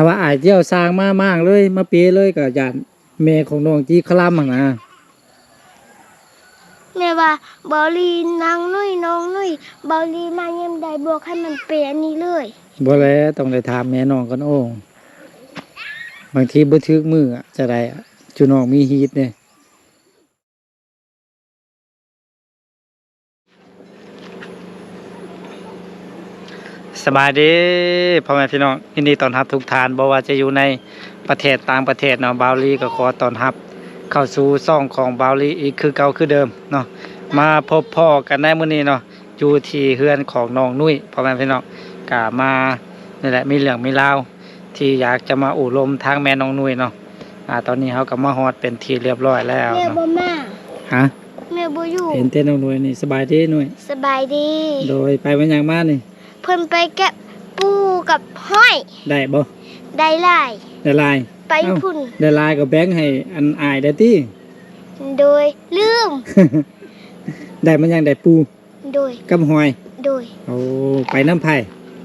ถ้าว่าอายเจียวสร้างมามากเลย มาเปเลยก็ยานแม่ของน้องจีคลำหั่นนะแม่ว่าบอลีนางนุ่ยน้องนุ่ยบอลีมาเยี่ยมใดบอกให้มันเป็นอันนี้เลยบ่แล้วต้องได้ถามแม่น้องกันโอ้บางทีบ่ถึกมืออะจะได้อะจุน้องมีฮีตเนี่ย บายดีพ่อแม่พี่น้องยินดีต้อนรับทุกท่านบ่ว่าจะอยู่ในประเทศต่างประเทศเนาะบาวลีก็ขอต้อนรับ เข้าสู่ซ่องของบาวลีอีกคือเก่าคือเดิมเนาะมาพบพ่อกันในมื้อนี้เนาะอยู่ที่เฮือนของน้องนุ้ยพ่อแม่พี่น้องกะมานี่แหละมีเรื่องมีราวที่อยากจะมาอุลมทางแม่น้องนุ้ยเนาะอ่าตอนนี้เขาก็มาฮอดเป็นที่เรียบร้อยแล้วแม่เนาะบ่มาฮะแม่บ่อยู่เห็นเต้นน้องนุ้ยนี่สบายดีนุ้ยสบายดี โดยไปวันยังมานี่ เพิ่นไปแกะปูกับห้อย ได้บ่ได้หลาย ได้ลายไปเอ้าพุ่น ได้ลายก็แบ่งให้อันอายได้ติโดยลืม ได้มันยังได้ปูโดยกับหอยโดยเอาไปน้ำไผ่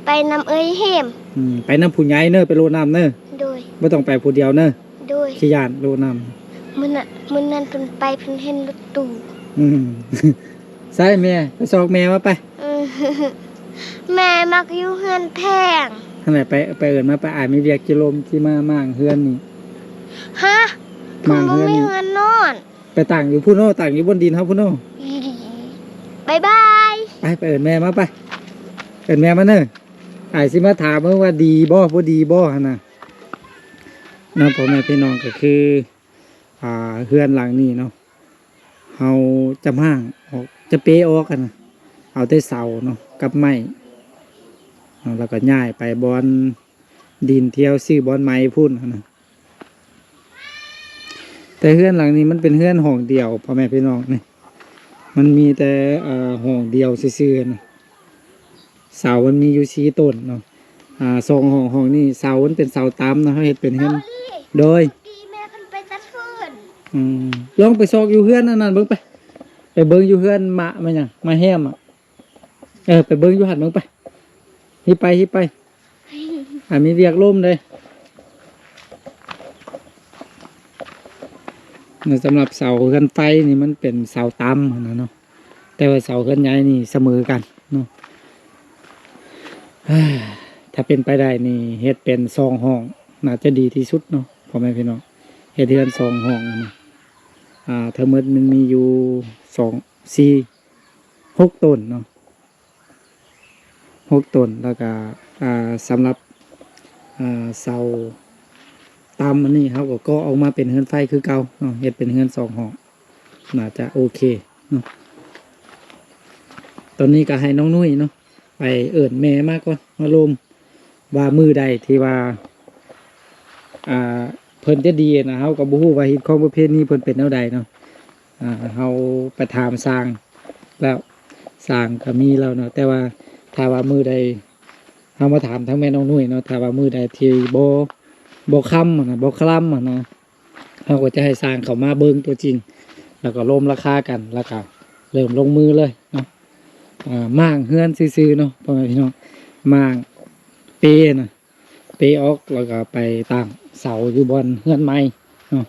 ไปนำเอ้ยเฮมอืมไปน้ำผู้ใหญ่เน้อไปโลน้ำเน้อโดยไม่ต้องไปผู้เดียวเน้อโดยขี้ยานโลน้มื้อน่ะมื้อนั้นเพิ่นไปเพิ่นเห็นรถตู้ำอืม ใส่แม่ไปซอกแม่มาไป อืม แม่มักอยู่เฮือนแพงท่านไหนไปไปเอินมาไปอายมีเวียกจิลมที่มาม่างเฮือนนี่ ฮะเพิ่นมั่งบ่เฮือนมีนี่ เฮือนนอนไปต่างอยู่พุ่นโน่ต่างอยู่บนดินครับพุ่นโน่บายบายไปไปเอินแม่มาไปเอินแม่มาเน้ออายสิมาถามเมื่อว่าดีบ่บ่ดีบ่หั่นน่ะเนาะพ่อแม่พี่น้องก็คือ อ่าเฮือนหลังนี้เนาะเฮาจะม่างออกจะเปออกกันนะเอาแต่เสาเนาะ กับไม้เนาะแล้วก็ย้ายไปบอนดินเที่ยวซื้อบอนไม้พุ่นหั่นนะแต่เฮือนหลังนี้มันเป็นเฮือนห้องเดียวพ่อแม่พี่น้องนี่มันมีแต่เอ่อห้องเดียวซื่อๆนะเสามันมีอยู่สี่ต้นเนาะอ่าสองห้องห้องนี่เสามันเป็นเสาตามเนาะเขาเฮ็ดเป็นเฮือนโดยกีแม่เพิ่นไปตัดฟืนอืมลองไปซอกอยู่เฮือนนั่นนั่นเบิ่งไป ไปเบิ่งอยู่เฮือนมะมันหยังมาแฮมอะ เออไปเบิ่งอยู่หันเบิ่งไปฮิไปฮิไปอ่ามีเรียกลมเลยนี่สำหรับเสาเฮือนไฟนี่มันเป็นเสาต่ำนะเนาะแต่ว่าเสาเฮือนใหญ่นี่เสมอกันเนาะถ้าเป็นไปได้นี่เฮ็ดเป็นซองห้องน่าจะดีที่สุดเนาะพ่อแม่พี่น้องเฮ็ดเฮือนสองห้องนะอ่าเทั้งหมดมันมีอยู่สองสี่หกต้นเนาะ หกต้นแล้วก็อ่าสำหรับเสาตามอันนี้เขาก็ก็ออกมาเป็นเฮือนไฟคือเก่าเนาะเฮ็ดเป็นเฮือนสองหองน่าจะโอเคเนาะตอนนี้ก็ให้น้องนุ้ยเนาะไปเอิญแม่มากก่อนมาลมว่ามือใดที่ว่าอ่าเพิ่นจะดีนะเฮาก็บ่ฮู้ว่าฮ็ดของประเภทนี้เพิ่นเป็นแนวใดเนาะอ่าเฮาไปถามสร้างแล้วสร้างก็มีแล้วเนาะแต่ว่า ถ้าว่ามือใดเฮามาถามทั้งแม่น้องนุ่ยเนาะถ้าว่ามือใดที่บ่บ่ค้ำอะนะบ่คล้ำนะเฮาก็จะให้สร้างเขามาเบิ่งตัวจริง แล้วก็ร่วมราคากันแล้วก็เริ่มลงมือเลยเนาะม่างเฮือนซื่อๆเนาะพ่อแม่พี่น้องม่างเปนะเปออกแล้วก็ไปตั้งเสาอยู่บนเฮือนไม้เนาะ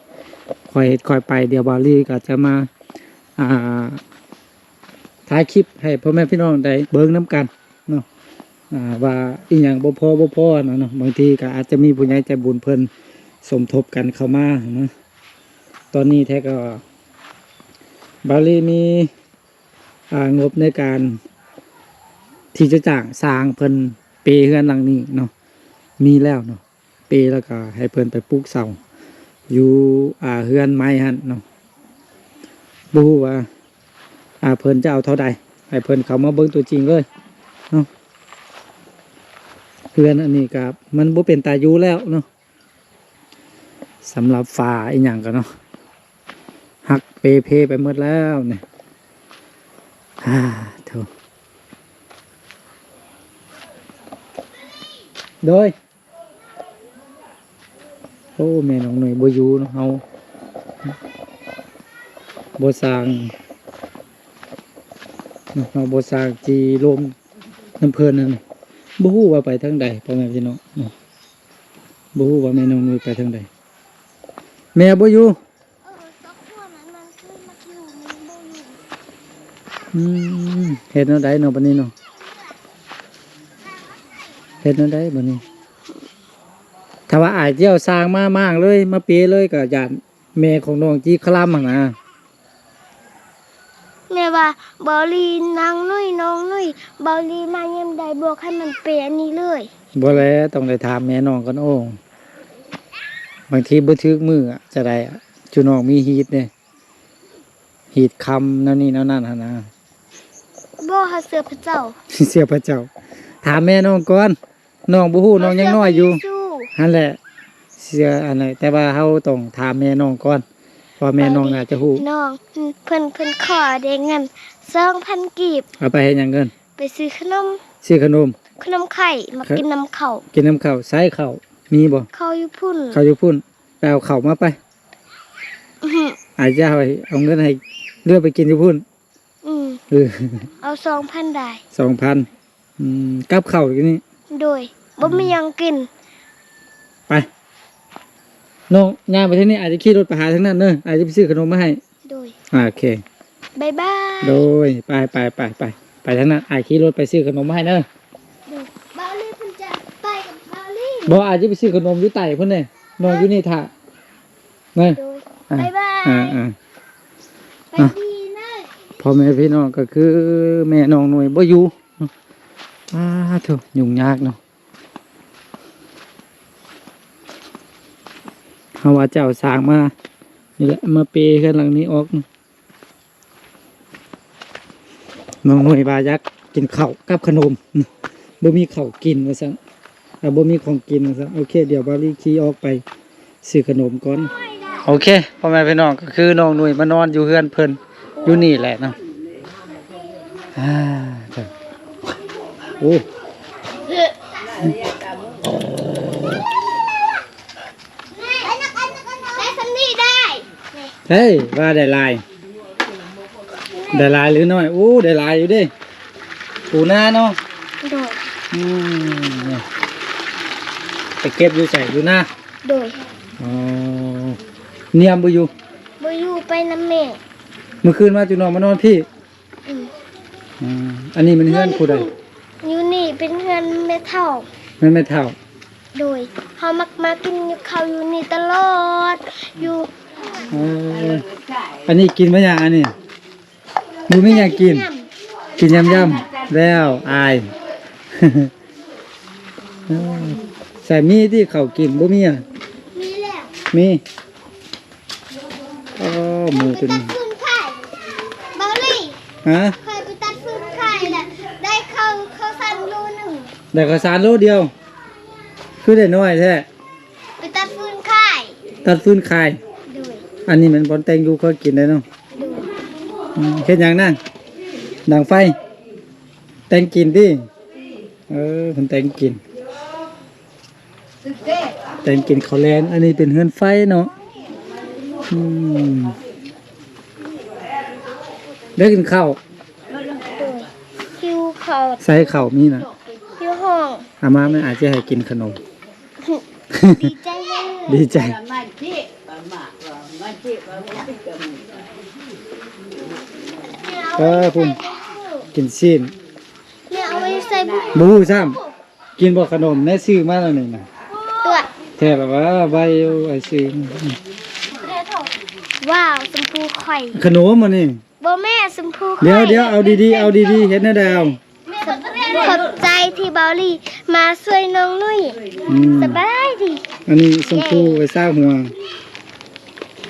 คอยคอยไปเดี๋ยวบาลี่ก็จะมาอ่าถ่ายคลิปให้พ่อแม่พี่น้องได้เบิ่งน้ำกัน เนาะอ่าว่าอีหยังบ่พอบ่พอนะเนาะบางทีก็อาจจะมีผู้ใหญ่ใจบุญเพิ่นสมทบกันเข้ามานะตอนนี้แท้ก็ บาลีมีอ่างบในการที่จะจ้างสร้างเพิ่นเปเฮือนหลังนี้เนาะมีแล้วเนาะเปแล้วก็ให้เพิ่นไปปลูกเสาอยู่อ่าเฮือนไม้หันเนาะบูว่าอ่าเพิ่นจะเอาเท่าใดให้เพิ่นเขามาเบิ่งตัวจริงเลย เนาะเฮือนอันนี้ก็มันบ่เป็นตายู่แล้วเนาะสำหรับฝาอีหยังก็เนาะหักเปเพไปหมดแล้วเนี่ยฮ่าโถโดยโอ้แม่น้องหน่อยบ่อยู่เนาะเฮาบ่สร้างเนาะเฮาบ่สร้างจีลม น้ำเพลินนั่นน่ะบ่ฮู้ว่าไปทางใดพ่อแม่พี่น้องบ่ฮู้ว่าแม่น้องนุ้ยไปทางใดแม่บ่อยู่เออสักพวกนั้นมันขึ้นอยู่มันอเฮ็ดแนวใดเนาะบัดนี้เนาะเฮ็ดแนวใดบัดนี้ ถ้าว่าอายเจ้าสร้างมามากเลย มาเปีเลยก็ย่านแม่ของน้องจีคลำหั่นะแม่ว่าบอลีนางนุ่ยน้อง บอลีมาเยี่ยมใดบอกให้มันเป็นอันนี้เลยบ่แล้วต้องได้ถามแม่น้องก่อนโอ้บางทีบ่ถึกมืออะจะได้อะจุน้องมีฮีตเนี่ยฮีตคำนั่นนี่นั่นนั่นหั่นนะ บอกหาเสือพระเจ้าเสียพระเจ้า ถามแม่น้องก่อนน้องบ่ฮู้น้องยังน้อยอยู่ สู้นั่นแหละ เสียอันไหนแต่ว่าเฮาต้องถามแม่น้องก่อนเพราะแม่น้องน่าจะฮู้น้องเพิ่นเพิ่นขอได้เงินสองพันกีบเอาไปเฮ็ดหยังเงิน ไปซื้อขนมซื้อขนม ขนมไข่มากินน้ำข้าวกินน้ำข้าวใส่ข้าวมีบ่ข้าวอยู่พุ่นข้าวอยู่พุ่นไปเอาข้าวมาไปอื้อหืออาจจะเอาเอาเงินให้เลือกไปกินอยู่พุ่นอืมเออเอาสองพันได้สองพันกับข้าวอีกนี่โดยบ่มีหยังกิน ไปน้องย่างไปที่นี่อาจจะขี่รถไปหาทั้งนั้นเนอะอาจจะไปซื้อขนมมาให้ โดยอ่าโอเคบายบาย โดย ไปไปไปไป ไปทั้งนั้นอาจขี่รถไปซื้อขนมมาให้เนอะโดยบาลีเพิ่นจะไปกับบาลีบอกอาจจะไปซื้อขนมอยู่ไต่เพิ่นเนี่ยน้องอยู่นี่ท่าเนี่ยโดยอ่าบายบายอ่าอ่า ไปดีนะพ่อแม่พี่น้องก็คือ แม่น้องหน่วยบ่อยู่เนาะอ้าเถอะยุ่งยากเนาะเฮาว่าเจ้าสร้างมานี่แหละมาเปกันหลังนี้ออกน้ องหน่วยบายักกินข้าวกับขนมบ่มีข้าวกินว่าซั่นอ่าบ่มีของกินว่าซั่นโอเค เดี๋ยวบาลีขี่ออกไปซื้อขนมก่อนโอเคพ่อแม่พี่น้องก็คือน้องหน่วยมานอนอยู่เฮือนเพิ่นอยู่นี่แหละเนาะอ่าเถอะโอ้ได้สำนีได้เฮ้ยว่าได้ลาย ได้ลายหรือน้อยโอ้ได้ลายอยู่เดิปูหน้าเนาะโดยอืมเนี่ยไปเก็บอยู่ใส่อยู่หน้าโดยอ๋อเนียมบ่อยู่บ่อยู่ไปน้ำแม่เมื่อคืนมาจุนอนมานอนพี่อืมอืมอันนี้มันเฮือนผู้ใดอยู่นี่เป็นเพื่อนแม่เฒ่ามันไม่เท่าโดยเขามักมากินข้าวอยู่นี่ตลอดอยู่เอออันนี้กินมาอย่างอันนี้ มูไม่อยากกิน กินยำยำๆแล้วอายเออใส่มีที่เขากินบ่มีอะมีแล้วมีอ๋อหมูตัวตันี้ดฟืนไข่เบาลี่ฮะเคยไปตัดฟืนไข่น่ะได้ข้าวข้าวสันโลหนึ่งได้ข้าวสารโลเดียว คือได้น้อยแท้ไปตัดฟืนไข่ตัดฟื้นคายโดยอันนี้มันบอนแตงอยู่เขากินได้เนาะโดยอืม เฮ็ดหยังนั่งดังไฟ แตงกินดิเออมันแตงกิน แตงกินข้าวแลนอันนี้เป็นเฮือนไฟเนาะอืมได้กินข้าวโดยคิวเขาใส่ข้าวมีนะคิวห้องอาม่าไม่อาจจะให้กินขนม ดีใจเลยดีใจ เออพุ่นกินซีนแม่เอาไว้ใส่บุกบูซ้ำกินบ่ขนมแน่ซื้อมาแล้วนี่นะตัวแท้แบบว่าใบเอาไอ้ซื้อว้าวชมพูไข่ขนมมันนี่บ่แม่ชมพูไข่เดี๋ยวเดี๋ยวเอาดีๆเอาดีๆเฮ็ดแน่ดาวขอบใจที่เบาลี่มาช่วยน้องนุ้ยอืมสบายดีอันนี้ชมพูไว้ซ่าหัว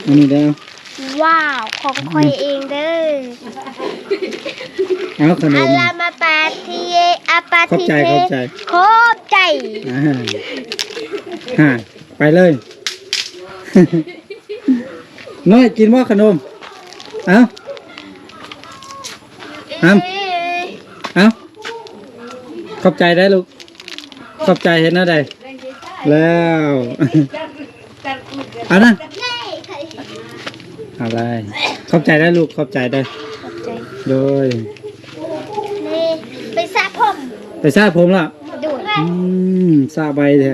อันนี้แล้วว้าวของคอยเองเด้อ เอาขนอัมลลามาปาทีเยอาปาขอบทีใจเยขอบใจขอบใจ อ่าฮะไปเลย น้อยกินว่าขนม เอ้าอ้ำ เอ้าขอบใจได้ลูก ขอบใจเห็นหน้าใดแล้ว เอานะอะไร ขอบใจได้ลูก ขอบใจได้ขอบใจ โดย นี่ไปสระผมไปทราบผมละดูอืมทราบใบแท้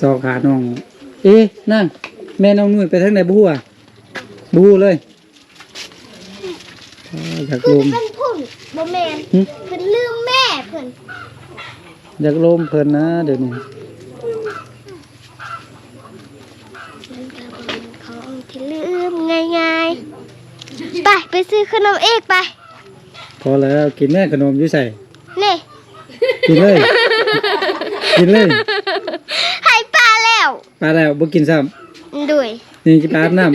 สองขาน้อง เอ๊ะนั่ง แม่น้องนุ่ยไปทางไหนบู๊อะบู๊เลยอ่าอยากลเพิ่นมเป็นพุ่นบ่แม่นหึ เพิ่นลืมแม่เพิ่นอยากลมเพิ่นนะเดี๋ยวนี้ของที่ลืมง่ายๆ ไปไปซื้อขนมเอกไป พอแล้วกินแม่ขนมอยู่ใส่นี่กินเลย กินเลยให้ป้าแล้วปลาแล้วบ่กินซ้ด้วยำนี่กินปลาอาบน้ำ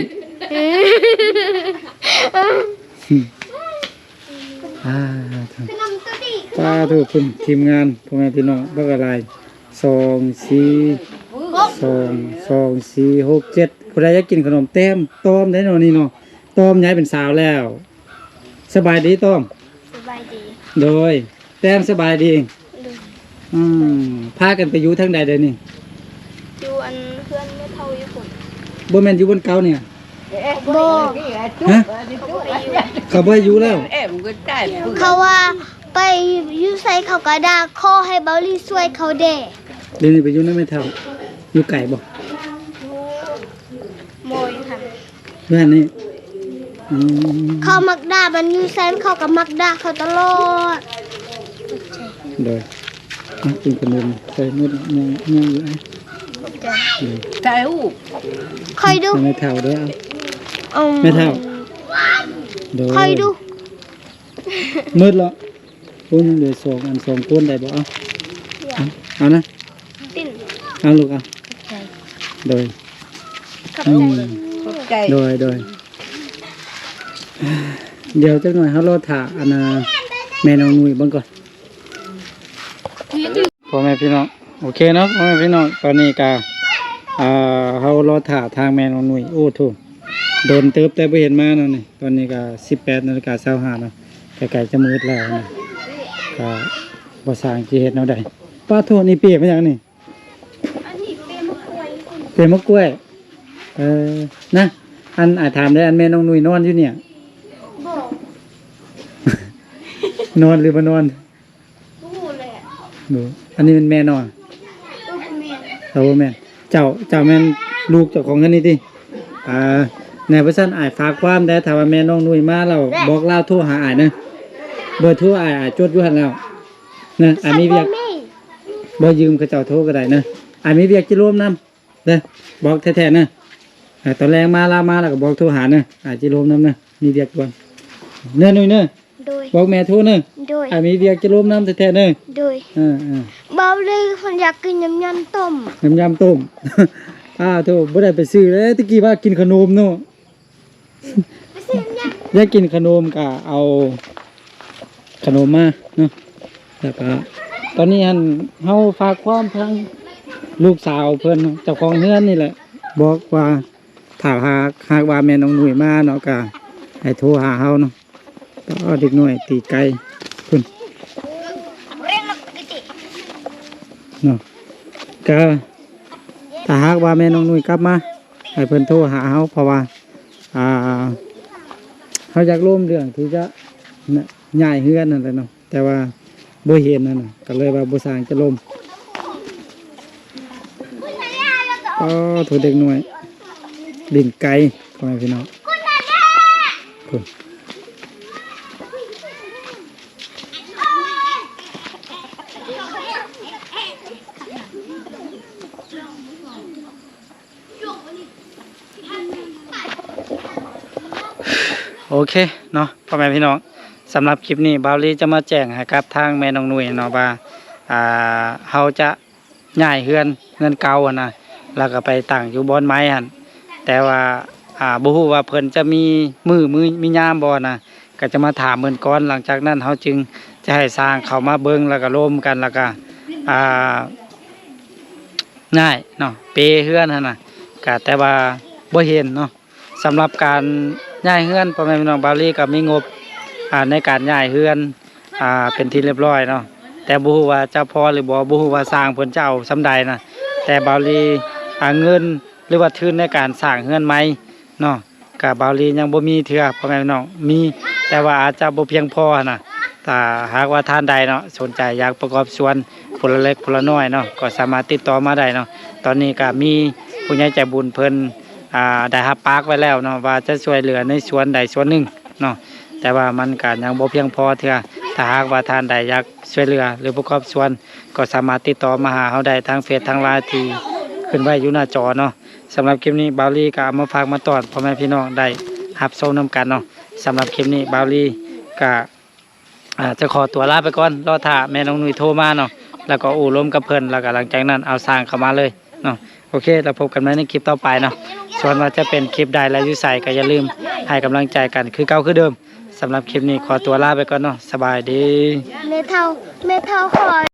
อ่าขนมตัวดีปลาถูกคุณทีมงานพ่อแม่พี่น้องบักอะไรสองสี่สองสองสี่หกเจ็ดคนใดอยากกินขนมเต็มต้มได้เนอนนี่เนาะ ต้มย้ายเป็นสาวแล้ว สบายดีต้มสบายดี โดย แต้มสบายดีด้วยอืมพากันไปอยู่ทางใดเดี๋ยวนี้อยู่อันเพื่อนไม่เท่าญี่ปุ่นบ่แม่นอยู่บนเก่าเนี่ยบ่ฮะเขาบ่ให้อยู่แล้ว em có trai เขาว่าไปอยูไซเขากระดาขอให้เบาลี่ช่วยเขาเด้เดี๋ยวนี้ไปอยู่นั่นไม่เท่า อยู่ไก่บ่โมยค่ะเพื่อนนี่อืม เขามักด่ามันอยูไซเขาก็มักด่าเขาตลอดโดยอะกินขนมใส่มืดยังยังอยู่ไอ้เดี๋ยว trai u คอยดูไม่เท่าเด้อเอาอืไม่เท่าโดยคอยดูมืดแล้วพูนเหลือสองอันสองก้นได้บ่เอาเอาเอานะปิ้นเอาลูกเอาโดยกับอืใจม có trai โดยโดย เดี๋ยวจักหน่อยเขารอถ่าอันน่ะแม่น้องนุ่ยเบิ่งก่อนพ่อแม่พี่น้องโอเคเนาะพ่อแม่พี่น้องตอนนี้ก็อ่าเขารอถ่าทางแม่น้องนุ่ยโอ้โถโดนเติบแต่บ่เห็นมาเนาะนี่ตอนนี้ก็18นาฬิกา25เนาะใกล้ๆจะมืดแล้วนะก็บ่สร้างสิเฮ็ดแนวใดป้าโทนี่เปียกมาหยังนี่อันนี้เป็นมะกรูดเปียกมะกล้วยเออนะอันอาจถามได้อันแม่น้องนุ่ยนอนอยู่เนี่ย บอก นอนหรือมานอนกูเลยอะดูอันนี้เป็นแม่นอนตัวกูแม่เราว่าแม่นเจ้าเจ้าแม่นลูกเจ้าของกันนี่ติอ่าในพระสันอายฝากความได้ถ้าว่าแม่น้องนุ่ยมาเราบอกเล่าโทรหาอายนะเบอร์โทรอายอายจดอยู่หันแล้วนะอายมีเวียกแม่บ่ยืมเขาเจ้าโทรก็ได้นะอายมีเวียกจะร่วมนำเด้อบอกแท้ๆนะอ่าตอนแรงมาลามาแล้วก็บอกโทรหานะอายจะร่วมนำนะมีเวียกก่อนเน้อนุ่ยเน้อ โดย บอกแม่โทรเน้อโดยอายมีเวียกจะร่วมนำแท้ๆเน้อโดยอ่าอ่าเบาเลยคนอยากกินยำยำต้มน้ำยำต้ม อ้าวโธ่บ่ได้ไปซื้อเลยตะกี้ว่ากินขนมเนาะไปซื้อยำยอยากกินขนมก็เอา ขนมมาเนาะแล้วก็ตอนนี้หันเฮาฝากความทางลูกสาวเพิ่นเนาะเจ้าของเฮือนนี่แหละ บอกว่าถ้าหากหากว่าแม่น้องหนุ่ยมาเนาะก็ให้โทรหาเฮาเนาะ ก็เด็กน้อยตีไก่เพิ่นำเรียนนักกิติเนาะก็ถ้าหากว่าแม่น้องหนุ่ยกลับมาให้เพิ่นโทรหาเฮาเพราะว่าอ่าเฮาอยากร่วมเรื่องที่จะน่ะย้ายเฮือนนั่นแหละเนาะแต่ว่าบ่เห็นนั่นน่ะก็เลยว่าบ่สร้างจะล่มก็ถูกเด็กหน่วยดิ่งไกลพ่อแม่พี่น้องคุณ เคเนาะพ่อแม่พี่น้องสำหรับคลิปนี้บาวลีจะมาแจ้งให้กับทางแม่น้องหนุ่ยเนาะว่าอ่าเฮาจะย้ายเฮือนเฮือนเก่าอะนะแล้วก็ไปตั้งอยู่บอนไม้หั่นแต่ว่าอ่าบ่ฮู้ว่าเพิ่นจะมีมือมือมียามบ่นะก็จะมาถามเพิ่นก่อนหลังจากนั้นเฮาจึงจะให้สร้างเข้ามาเบิ่งแล้วก็ร่วมกันแล้วก็อ่าง่ายเนาะเปเฮือนหั่นน่ะก็แต่ว่าบ่เห็นเนาะสำหรับการ ย้ายเฮือนพ่อแม่พี่น้องบาลีก็มีงบอ่าในการย้ายเฮือนอ่าเป็นที่เรียบร้อยเนาะแต่บ่ฮู้ว่าจะพอหรือบ่บ่ฮู้ว่าสร้างเพิ่นจะเอาซำใดนะแต่บาลีอ่าเงินหรือว่าทุนในการสร้างเฮือนใหม่เนาะก็บบาลียังบ่มีเทื่อพ่อแม่พี่น้องมีแต่ว่าอาจจะบ่เพียงพอนะถ้าหากว่าท่านใดเนาะสนใจอยากประกอบสวนพลเล็กพลน้อยเนาะก็สามารถติดต่อมาได้เนาะตอนนี้ก็มีผู้ใหญ่ใจบุญเพิ่น อ่าได้รับปากไว้แล้วเนาะว่าจะช่วยเหลือในส่วนใดส่วนหนึ่งเนาะแต่ว่ามันก็ยังบ่เพียงพอเถื่อถ้าหากว่าท่านใดอยากช่วยเหลือ หรือประกอบส่วนก็สามารถติดต่อมาหาเฮาได้ทางเฟซทางไลน์ที่ขึ้นไว้อยู่หน้าจอเนาะสำหรับคลิปนี้บาวลี่ก็เอามาฝากมาตอนพ่อแม่พี่น้องได้รับชมนํกันเนาะสำหรับคลิปนี้บาวลี่ก็อ่าจะขอตัวลาไปก่อนรอท่าแม่น้องนุ้ยโทรมาเนาะแล้วก็อู่ล้มกับเพิ่นแล้วก็หลังจากนั้นเอาสร้างเข้ามาเลยเนาะโอเคเราพบกันใหม่ในคลิปต่อไปเนาะ ส่วนว่าจะเป็นคลิปใดและอยุใส่ก็อย่าลืมให้กำลังใจกันคือเก่าคือเดิมสำหรับคลิปนี้ขอตัวลาไปก่อนเนาะสบายดี เมเท่าเมเท่าขอ